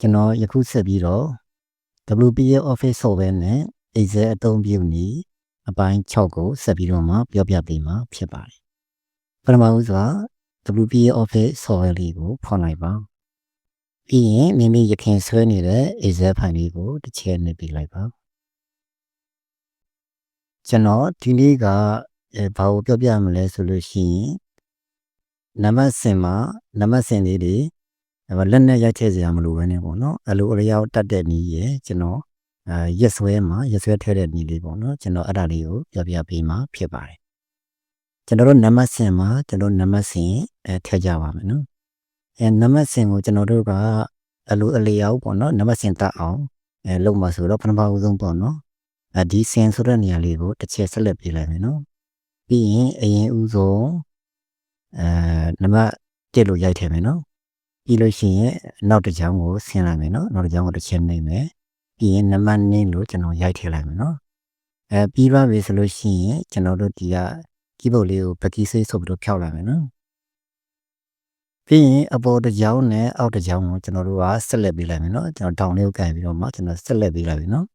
ကျွန်တော်ယခုဆက်ပြီးတော့ WPA Office Software နဲ့ Excel အသုံးပြုနည်းအပိုင်း6ကိုဆက်ပြီးတော့မှပြောပြပေးမှာဖြစ်ပါတယ်ပထမဦးစွာ WPA Office Software လေးကိုဖွင့်လိုက်ပါပြီးရင်မိမိရခင်ဆွဲနေတဲ့ Excel ဖိုင်လေးကိုတစ်ချက်နှိပ်ပေးလိုက်ပါကျွန်တော်ဒီနေ့ကအဲဘာကိုပြောပြမလဲဆိုလို့ရှိရင်နံပါတ်စင်မှာနံပါတ်စင်လေးတွေ အဲလက်နဲ့ရိုက်ထည့်စရာမလိုဘဲနဲ့ပေါ့နော်အလိုအလျောက်တတ်တဲ့နည်းရယ်ကျွန်တော်အဲရက်ဆွဲမှာရက်ဆွဲထည့်တဲ့နည်းလေးပေါ့နော်ကျွန်တော်အဲ့ဒါလေးကိုပြောပြပေးမှာဖြစ်ပါတယ်ကျွန်တော်တို့နံပါတ်စင်မှာကျွန်တော်နံပါတ်စင်အဲထည့်ကြပါမယ်နော်အဲနံပါတ်စင်ကိုကျွန်တော်တို့ကအလိုအလျောက်ပေါ့နော်နံပါတ်စင်တတ်အောင်အဲလုပ်မှာဆိုတော့ပထမဦးဆုံးပေါ့နော်အဲဒီစင်ဆိုတဲ့နေရာလေးကိုတစ်ချက်ဆက်လက်ပြလိုက်မယ်နော်ပြီးရင်အရင်ဦးဆုံးအဲနံပါတ်1လို့ရိုက်ထည့်မယ်နော် ပြီးလို့ရှိရင်နောက်တစ်ကြောင်းကိုဆင်းလိုက်မယ်နော်နောက်တစ်ကြောင်းကိုတစ်ချက်နှိပ်မယ်ပြီးရင်နံပါတ်2လို့ကျွန်တော်ရိုက်ထည့်လိုက်မယ်နော်အဲပြီးပါပြီဆိုလို့ရှိရင်ကျွန်တော်တို့ဒီက keyboard လေးကို back key ဆေးဆိုပြီးတော့ဖြောက်လိုက်မယ်နော်ပြီးရင်အပေါ်တစ်ကြောင်းနဲ့အောက်တစ်ကြောင်းကိုကျွန်တော်တို့ကဆက်လက်ပေးလိုက်မယ်နော်ကျွန်တော် down လေးကိုကန်ပြီးတော့မှကျွန်တော်ဆက်လက်ပေးလိုက်ပြီနော်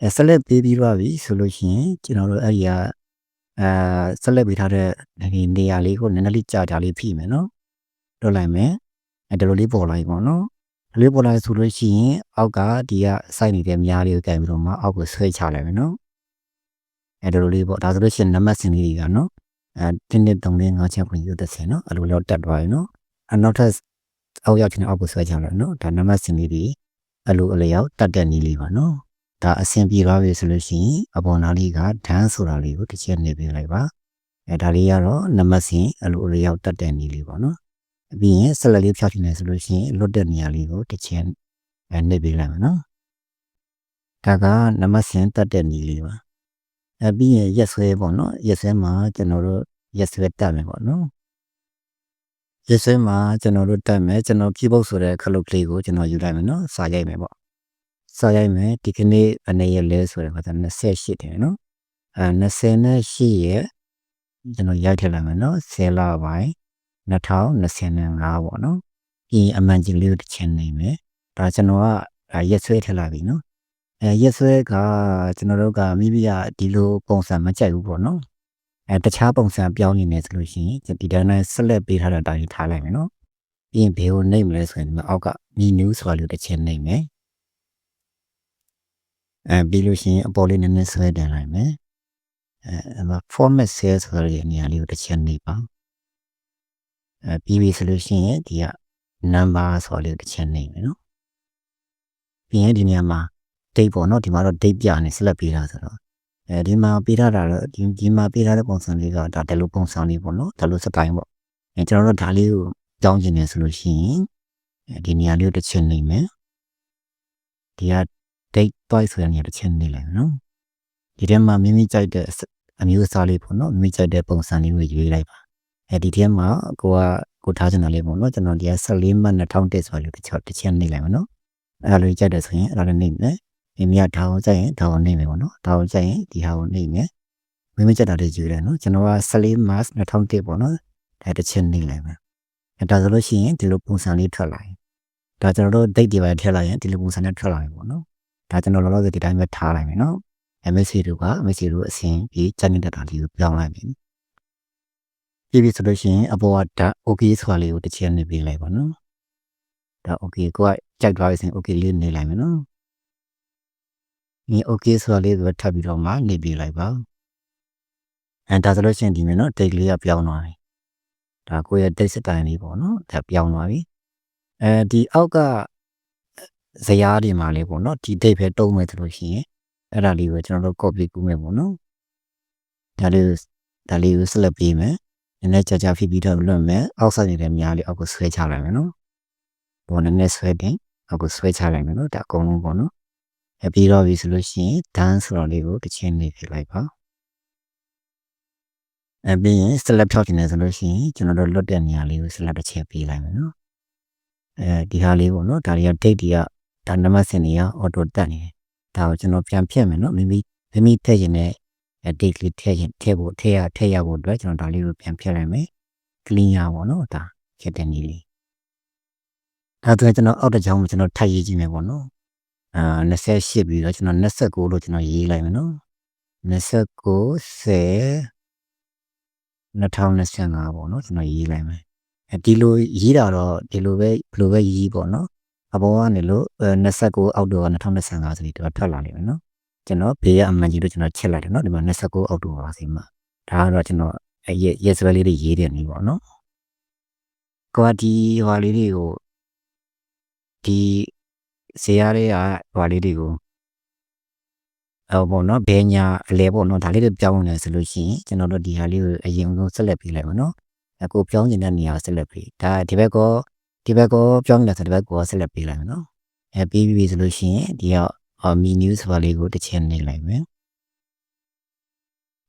အဲဆက်လက်ပေးပြီးတော့ပြီဆိုလို့ရှိရင်ကျွန်တော်တို့အဲ့ဒီကအဲဆက်လက်ပေးထားတဲ့ဒီနေရာလေးကိုနည်းနည်းလေးကြာကြာလေးဖိမယ်နော်လွတ်လိုက်မယ် အဲဒီလိုလေးပေါ်လိုက်ပေါ့နော်ဒီလေးပေါ်လိုက်ဆိုလို့ရှိရင်အောက်ကဒီကစိုက်နေတဲ့မြားလေးကိုကန်ပြီးတော့မှအောက်ကိုဆွဲချလိုက်မယ်နော်အဲဒီလိုလေးပေါ့ဒါဆိုလို့ရှိရင်နံပါတ်စင်လေးတွေကနော်အဲတင်းတင်းတုံလေးငါးချက်ခွင့်ရုပ်သက်စင်နော်အဲ့လိုလောက်တက်သွားရင်နော်အနောက်ထပ်အောက်ရောက်ချင်အောက်ကိုဆွဲချလိုက်နော်ဒါနံပါတ်စင်လေးတွေအဲ့လိုအလျောက်တက်တဲ့နည်းလေးပါနော်ဒါအဆင်ပြေသွားပြီဆိုလို့ရှိရင်အပေါ်နားလေးကဒန်းဆိုတာလေးကိုတစ်ချက်နေပေးလိုက်ပါအဲဒါလေးကတော့နံပါတ်စင်အဲ့လိုအလျောက်တက်တဲ့နည်းလေးပေါ့နော် ပြီးရင်ဆက်လက်လေးဖြောက်ချင်တယ်ဆိုလို့ရှိရင်လွတ်တဲ့နေရာလေးကိုတစ်ချက်အဲနှိပ်ပေးလိုက်မယ်နော်ဒါကနံပါတ်စင်တက်တဲ့နည်းလေးပါအဲပြီးရင်ရက်ဆွဲပေါ့နော်ရက်ဆွဲမှာကျွန်တော်တို့ရက်ဆွဲတက်မယ်ပေါ့နော်ရက်ဆွဲမှာကျွန်တော်တို့တက်မယ်ကျွန်တော်ပြပုတ်ဆိုတဲ့ခလုတ်ကလေးကိုကျွန်တော်ယူလိုက်မယ်နော်စာရိုက်မယ်ပေါ့စာရိုက်မယ်ဒီကနေ့အနေရလဲဆိုတဲ့ခါကျ28တယ်နော်အဲ28ရဲ့ကျွန်တော်ရိုက်ထည့်လိုက်မယ်နော်10လပိုင်း 2025ပေါ့နော်ပြီးရင်အမှန်ကြီးလေးကိုတစ်ချက်နေမယ်ဒါကျွန်တော်ကရက်ဆွဲထည့်လိုက်ပြီနော်အဲရက်ဆွဲကကျွန်တော်တို့ကမိမိကဒီလိုပုံစံမကြိုက်ဘူးပေါ့နော်အဲတခြားပုံစံပြောင်းနေနေဆိုလို့ရှိရင်ဒီတိုင်းနဲ့ဆက်လက်ပေးထားတဲ့အတိုင်းထားလိုက်မယ်နော်ပြီးရင်ဘယ်ကိုနှိပ်မလဲဆိုရင်ဒီမှာအောက်က menu ဆိုတာလေးတစ်ချက်နှိပ်မယ်အဲပြီးလို့ရှိရင်အပေါ်လေးနည်းနည်းဆွဲတင်လိုက်မယ်အဲ format cell ဆိုတဲ့နေရာလေးကိုတစ်ချက်နှိပ်ပါအဲ ပြီးပြီဆိုလို့ရှိရင်ဒီက number ဆိုလေးတစ်ချက်နှိပ်မယ်နော်ပြီးရင်ဒီနေရာမှာ date ပေါ့နော်ဒီမှာတော့ date ပြနေဆက်လက်ပေးတာဆိုတော့အဲဒီမှာပေးထားတာတော့ဒီဒီမှာပေးထားတဲ့ပုံစံလေးကဒါတယ်လို့ပုံစံလေးပေါ့နော်ဒါလို့စတိုင်းပေါ့အဲကျွန်တော်တို့ဒါလေးကိုကြောင်းကျင်နေဆိုလို့ရှိရင်အဲဒီနေရာလေးကိုတစ်ချက်နှိပ်မယ်ဒီက date twice ဆိုတဲ့နေရာတစ်ချက်နှိပ်လိုက်နော်ဒီထဲမှာမိမိကြိုက်တဲ့အမျိုးအစားလေးပေါ့နော်မိမိကြိုက်တဲ့ပုံစံလေးကိုရွေးလိုက်ပါ အဲဒီထဲမှာကိုကကိုထားချင်တာလေးပေါ့နော်ကျွန်တော်ဒီက14မှတ်2001ဆိုလို့တစ်ချက်တစ်ချက်နှိပ်လိုက်မယ်နော်အဲ့ဒါလေးကြိုက်တယ်ဆိုရင်အဲ့ဒါလေးနှိပ်မယ်မိမိကဒါကိုကြိုက်ရင်ဒါကိုနှိပ်မယ်ပေါ့နော်ဒါကိုကြိုက်ရင်ဒီဟာကိုနှိပ်မယ်မိမိကြိုက်တာလေးယူတယ်နော်ကျွန်တော်က14 mass 2001ပေါ့နော်ဒါတစ်ချက်နှိပ်လိုက်မယ်အဲဒါဆိုလို့ရှိရင်ဒီလိုပုံစံလေးထွက်လာရင်ဒါကျွန်တော်တို့ date တွေပဲထည့်လိုက်ရင်ဒီလိုပုံစံနဲ့ထွက်လာရင်ပေါ့နော်ဒါကျွန်တော်လောလောဆယ်ဒီတိုင်းပဲထားလိုက်မယ်နော် MSC တို့က MSC တို့အစဉ်ပြီးစနေတဲ့တာလေးကိုပြောင်းလိုက်ပြီ ပြီးပြီဆိုလို့ရှိရင်အပေါ်ကဒါ okay ဆိုတာလေးကိုတစ်ချက်နှိပ်ပေးလိုက်ပါနော်ဒါ okay ကိုကကြိုက်သွားပြီဆိုရင် okay လေးနေလိုက်မယ်နော်ဒီ okay ဆိုတာလေးကိုထပ်ပြီးတော့မှနေပြလိုက်ပါအဲဒါဆိုလို့ရှိရင်ဒီမျိုးနော် date လေးကပြောင်းသွားပြီဒါကိုယ့်ရဲ့ date စတိုင်လေးပေါ့နော်ဒါပြောင်းသွားပြီအဲဒီအောက်ကဇယားတွေမှာလေးပေါ့နော်ဒီ date ပဲတုံးမယ်ဆိုလို့ရှိရင်အဲ့ဒါလေးကိုကျွန်တော်တို့ copy ကူးမယ်ပေါ့နော်ဒါလေးဒါလေးကိုဆက်လက်ပေးမယ် နည်းနည်းကြာကြာဖိပြီးတော့လွတ်မယ်အောက်ဆက်နေတဲ့မြားလေးအောက်ကိုဆွဲချလိုက်မယ်နော်ဘောနည်းနည်းဆွဲတင်အောက်ကိုဆွဲချလိုက်မယ်နော်ဒါအကုန်လုံးပေါ့နော်အပြီးတော့ပြီဆိုလို့ရှိရင် dance ဆိုတော့လေးကိုတစ်ချင်းနေပြလိုက်ပါအပြီးရင် select ဖြောက်တင်နေဆိုလို့ရှိရင်ကျွန်တော်တို့လွတ်တဲ့နေရာလေးကို select တစ်ချက်ပေးလိုက်မယ်နော်အဲဒီဟာလေးပေါ့နော်ဒါတွေက date တွေကဒါနံပါတ်စင်တွေက auto တက်နေတယ်ဒါကိုကျွန်တော်ပြန်ဖြတ်မယ်နော်မိမိမိမိထည့်ရင်လည်း date လေးထည့်ရင်ထည့်ဖို့ထည့်ရထည့်ရဖို့အတွက်ကျွန်တော်ဒါလေးကိုပြန်ဖြတ်လိုက်မယ် clean ရပါတော့နော်ဒါဖြစ်တဲ့နည်းလေးဒါဆိုရင်ကျွန်တော်အောက်တစ်ချောင်းကိုကျွန်တော်ထပ်ရေးကြည့်မယ်ပေါ့နော်အာ28ပြီးတော့ကျွန်တော်29လို့ကျွန်တော်ရေးလိုက်မယ်နော်29 10 2025ပေါ့နော်ကျွန်တော်ရေးလိုက်မယ်အဲဒီလိုရေးတာတော့ဒီလိုပဲဘယ်လိုပဲရေးပေါ့နော်အပေါ်ကနေလို့29အောက်တိုဘာ2025ဆိုပြီးတော့ထွက်လာလိမ့်မယ်နော် ကျွန်တော်ဘေးကအမှန်ကြီးလို့ကျွန်တော်ချက်လိုက်တယ်နော်ဒီမှာ29အောက်တိုဘာစီမှာဒါကတော့ကျွန်တော်အဲရက်စပယ်လေးတွေရေးတယ်နေပေါ့နော်ကွာဒီဟွာလေးတွေကိုဒီဇေယျတွေကဟွာလေးတွေကိုအော်ပေါ့နော်ဘဲညာအလဲပေါ့နော်ဒါလေးတွေပြောင်းနေဆိုလို့ရှိရင်ကျွန်တော်တို့ဒီဟာလေးကိုအရင်ဆုံးဆက်လက်ပြီးလိုက်ပါနော်အခုပြောင်းနေတဲ့နေရာဆက်လက်ပြီးဒါဒီဘက်ကောဒီဘက်ကောပြောင်းနေတယ်ဆိုဒီဘက်ကောဆက်လက်ပြီးလိုက်မယ်နော်အဲပြီးပြီဆိုလို့ရှိရင်ဒီက မီနူးဆိုပါလေးကိုတစ်ချက်နေလိုက်မယ်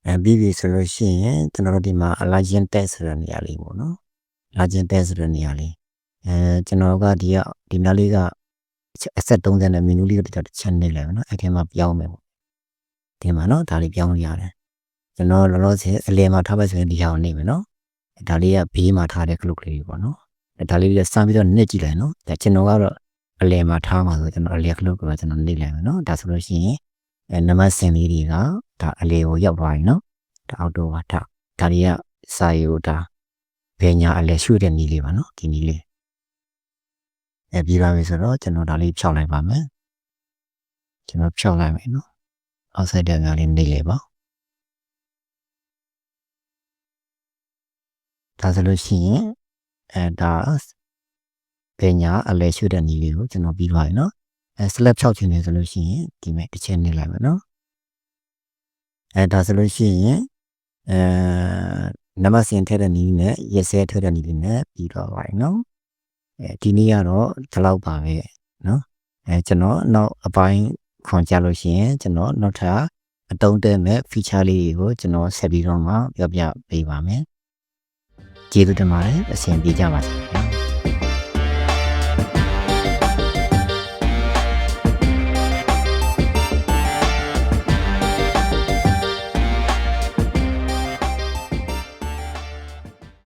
အဲပြီးပြီဆိုလို့ရှိရင်ကျွန်တော်တို့ဒီမှာ allergen test ဆိုတဲ့နေရာလေးပေါ့နော် allergen test ဆိုတဲ့နေရာလေးအဲကျွန်တော်ကဒီကဒီနားလေးကအဆက်30နဲ့မီနူးလေးကိုတစ်ချက်နေလိုက်မယ်နော်အဲ့ဒီမှာပြောင်းမယ်ပေါ့ဒီမှာနော်ဒါလေးပြောင်းလို့ရတယ်ကျွန်တော်လောလောဆယ်အလယ်မှာထားပါဆိုရင်ဒီဟာကိုနေမယ်နော်ဒါလေးကဘေးမှာထားတဲ့ clock လေးပေါ့နော်ဒါလေးကစမ်းပြီးတော့နှစ်ကြည့်လိုက်နော်ဒါကျွန်တော်ကတော့ အလယ်မှာထားမှာဆိုကျွန်တော်အလယ် clock ကိုကျွန်တော်နေလိုက်မယ်နော်ဒါဆိုလို့ရှိရင်အဲနံပါတ်စင်လေးတွေကဒါအလယ်ကိုရောက်သွားပြီနော်ဒါအောက်တော့ပါဒါဒါတွေကစာရီကိုဒါဘယ်ညာအလယ်ရွှေ့တဲ့နီးလေးပါနော်ဒီနီးလေးအဲပြီးပါပြီဆိုတော့ကျွန်တော်ဒါလေးဖြောက်လိုက်ပါမယ်ကျွန်တော်ဖြောက်လိုက်မယ်နော်အောက်ဆိုင်တဲ့များလေးနေလေပါဒါဆိုလို့ရှိရင်အဲဒါ ပညာအလဲရွှေ့တဲ့နည်းလေးကိုကျွန်တော်ပြီးသွားပြီနော်အဲ slab 6ချင်နေဆိုလို့ရှိရင်ဒီမဲ့တစ်ချက်နေလိုက်မယ်နော်အဲဒါဆိုလို့ရှိရင်အဲနံပါတ်စင်ထည့်တဲ့နည်းနဲ့ရက်စဲထည့်တဲ့နည်းလေးနဲ့ပြီးတော့ပါပြီနော်အဲဒီနေ့ကတော့ဒီလောက်ပါပဲနော်အဲကျွန်တော်နောက်အပိုင်းခွန်ကြလို့ရှိရင်ကျွန်တော်နောက်ထပ်အတုံးတဲမဲ့ feature လေးတွေကိုကျွန်တော်ဆက်ပြီးတော့မှပြောပြပေးပါမယ်ကျေးဇူးတင်ပါတယ်အဆင်ပြေကြပါစေ